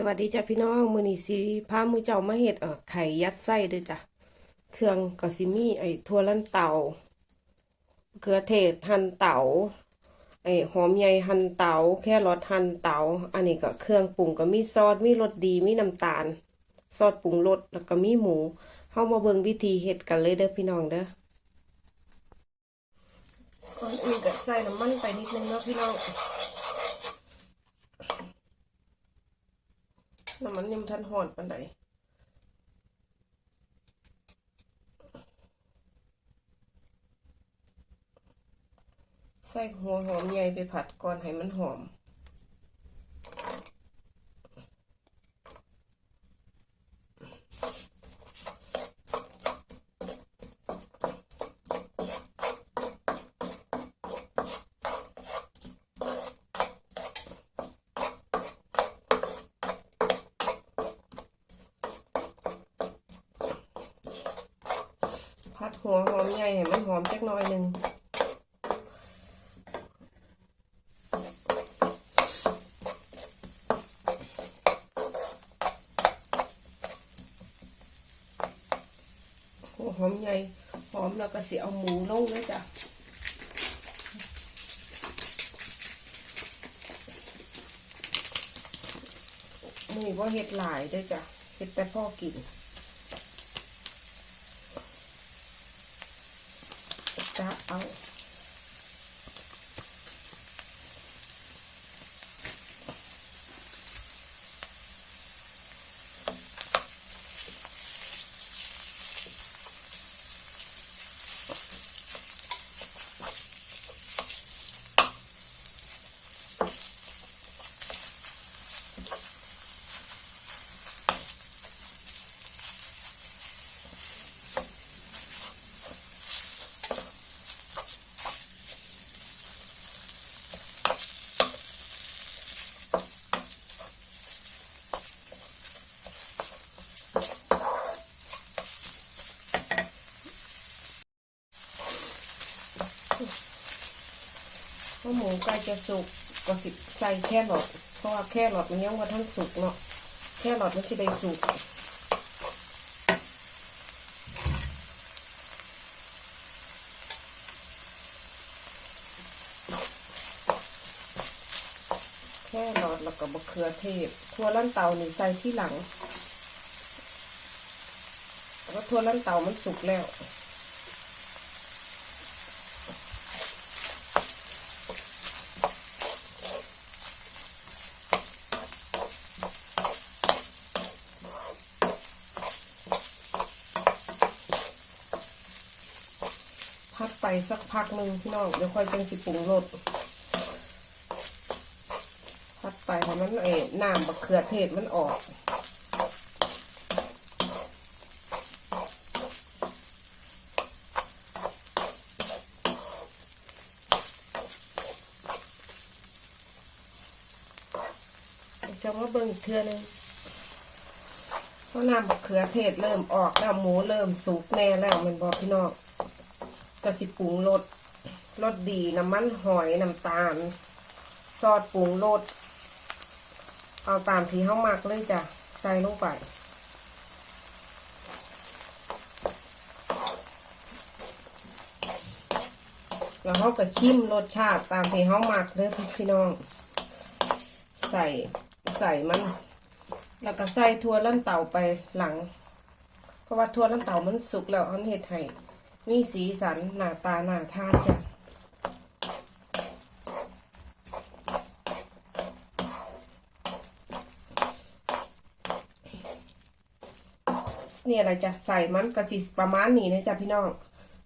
สวัสดีจ้ะพี่น้องมือนี้สิพามื้อเจ้ามาเฮ็ดเอ่อไข่ยัดไส้ด้อจ้ะเครื่องก็สิมี่ไอ้ถั่วลันเต่าเขือเทศหั่นเต่าไอ้หอมใหญ่หั่นเต่าแค่รอทหั่นเต่าอันนี้ก็เครื่องปรุงก็มีซอสมีรสดีมีน้ำตาล ซอสปรุงรสแล้วก็มีหมูเฮามาเบิ่งวิธีเฮ็ดกันเลยเด้อพี่น้องเด้อก่อนอื่นก็ใส่น้ำมันไปนิดนึงเนาะพี่น้อง น้ำมันยังทันหอนปันใดใส่หัวหอมใหญ่ไปผัดก่อนให้มันหอม ผัด หัวหอมใหญ่ให้มันหอมจักหน่อยหนึ่งหัวหอมใหญ่หอมแล้วก็เสียเอาหมูลงเลยจ้ะมือว่าเห็ดหลายด้วยจ้ะเห็ดแต่พ่อกิน จะ อาหมูใกล้จะสุกก็สิใส่แค่หลอดเพราะว่าแค่หลอดมันยังว่าท่านสุกเนาะแค่หลอดมันจะได้สุกแค่หลอดแล้วก็บะเขือเทศทั่วลั่นเตานี่ใส่ที่หลังแล้วทั่วลั่นเตามันสุกแล้ว ไปสักพักหนึ่งพี่น้องเดี๋ยวค่อยจังสิปรุงรสพักไปให้มันเอ๋น้ำบะเขือเทศมันออกจะมาเบิ่งอีกเทื่อนึงเพราะน้ำบะเขือเทศเริ่มออกแล้วหมูเริ่มสุกแน่แล้วมันบอกพี่น้อง กระสิปรุงรสรสดีน้ำมันหอยน้ำตาล ซอสปรุงรสเอาตามที่เฮามักเลยจ้ะใส่ลงไปแล้วเฮาก็ชิมรสชาติตามที่เฮามักเด้อพี่น้อง ใส่ใส่มัน แล้วก็ใส่ทั่วลันเต่าไปหลัง เพราะว่าทั่วลันเต่ามันสุกแล้วอันเฮ็ดให้ มีสีสันหน้าตาหน้าทานจ้ะเนี่ยอะไรจ้ะใส่มันกระสิประมาณนี้นะจ้ะพี่น้อง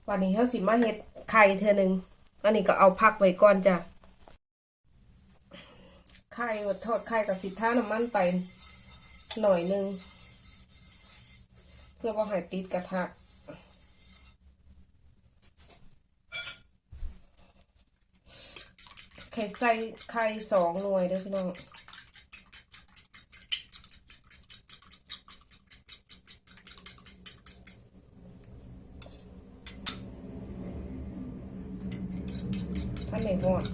วันนี้เขาสิมาเฮ็ดไข่เธอหนึ่งอันนี้ก็เอาพักไว้ก่อนจ้ะไข่ทอดไข่กับสิท่าน้ำมันไปหน่อยหนึงเพื่อว่าให้ติดกระทะ ไข่ใส่ไข่สองหน่วยเด้อพี่น้องท่านไหนหอด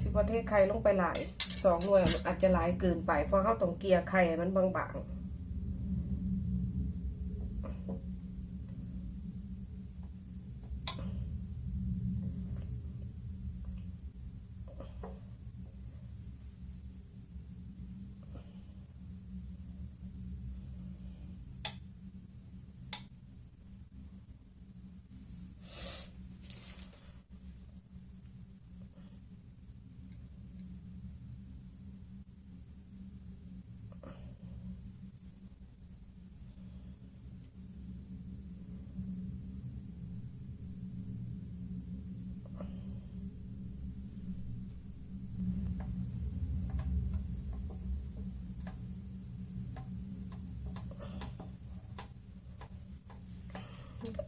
สิบเทศไข่ลงไปหลายสองหน่วยอาจจะหลายเกินไปเพราะเขาต้องเกลี่ยไข่มันบางๆ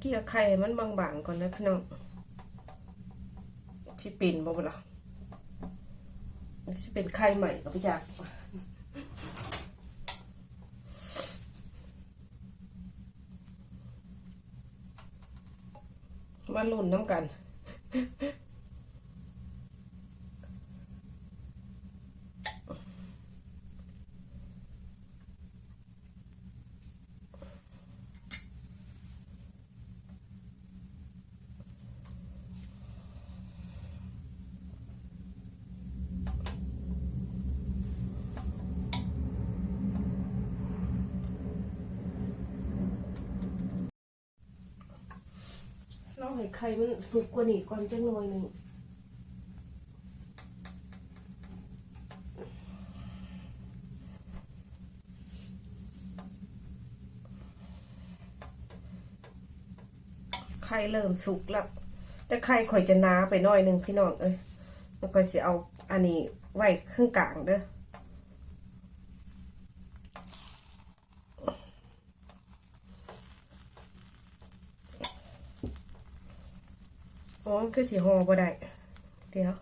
ที่ะไข่ให้มันบางๆก่อนนะพี่น้องที่เป็นบ่บ่ล่ะที่เป็นไข่ใหม่ก็ไปจากมาลุ่นน้ำกัน ให้ไข่มันสุกกว่านี้ก่อนจังหน่อยหนึ่งไข่เริ่มสุกแล้ว แต่ไข่ข่อยจะหนาไปน่อยหนึ่งพี่น้องเอ้ยมันก็จะเอาอันนี้ไว้ข้างกลางเด้อ อ๋อมัน คือสีหอบ่ได้เดี๋ยว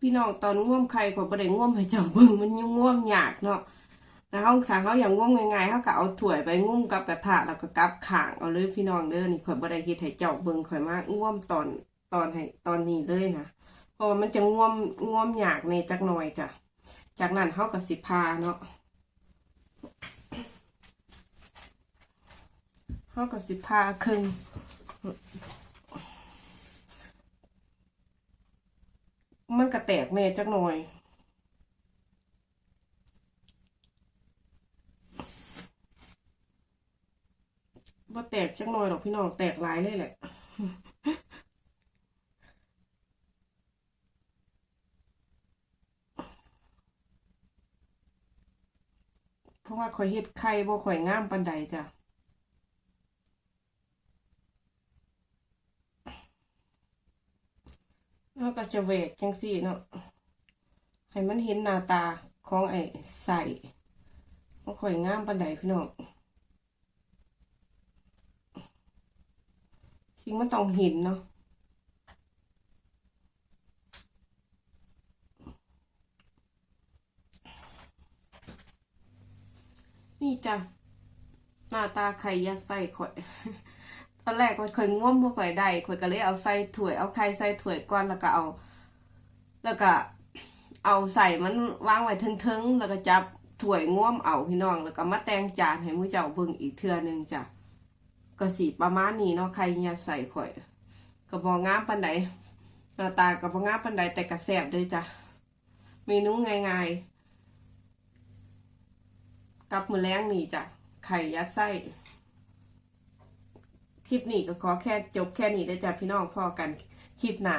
พี่น้องตอนง่วมไข่กว่าบ่ได้ง่วมให้เจ้าเบิ่งมันยังง่วมยากเนาะแต่เขาถ้าเขาอย่างง่วมง่ายๆเขาก็เอาถ้วยไปง่วมกับกระทะแล้วก็กับข่างเอาเลยพี่น้องเด้อนี่ข่อยบ่ได้เฮ็ดให้เจ้าเบิ่งข่อยมาง่วมตอนตอนให้ตอนนี้เลยนะเพราะมันจะง่วมง่วมยากในจักหน่อยจ้ะจากนั้นเขาก็สิพาเนาะเขาก็สิพาครึ่ง มันกระแตกแม่จักหน่อยว่าแตกจักหน่อยหรอกพี่น้องแตกหลายเลยแหละเพราะว่าข่อยเฮ็ดไข่บ่ข่อยงามปานใดจ้ะ แล้ว ก็จะเวกจังสี่เนาะให้มันเห็นหน้าตาของไอ้ใส่มันข่อยงามปานใดพี่น้องสิ่งมันต้องเห็นเนาะนี่จ้ะหน้าตาไข่ยัดไส้ข่อย ตอนแรกมันเคยง่วมบ่ค่อยได้ข่อยก็เลยเอาใส่ถ้วยเอาไข่ใส่ถ้วยก่อนแล้วก็เอา แล้วก็เอาใส่มันวางไว้ทึงๆแล้วก็จับถ้วยง่วมเอาพี่น้อง แล้วก็มาแต่งจานให้มื้อเจ้าเบิ่งอีกเทื่อนึงจ้ะก็สิประมาณนี้เนาะไข่ยัดใส่ข่อยก็บ่งามปานใดหน้าตาก็บ่งามปานใดแต่ก็แซ่บเด้จ้ะเมนูง่ายๆกับมื้อแลงนี่จ้ะไข่ยัดไส้ คลิปนี้ก็ขอแค่จบแค่นี้ได้จ้ะพี่น้องพอกันคลิปหน้า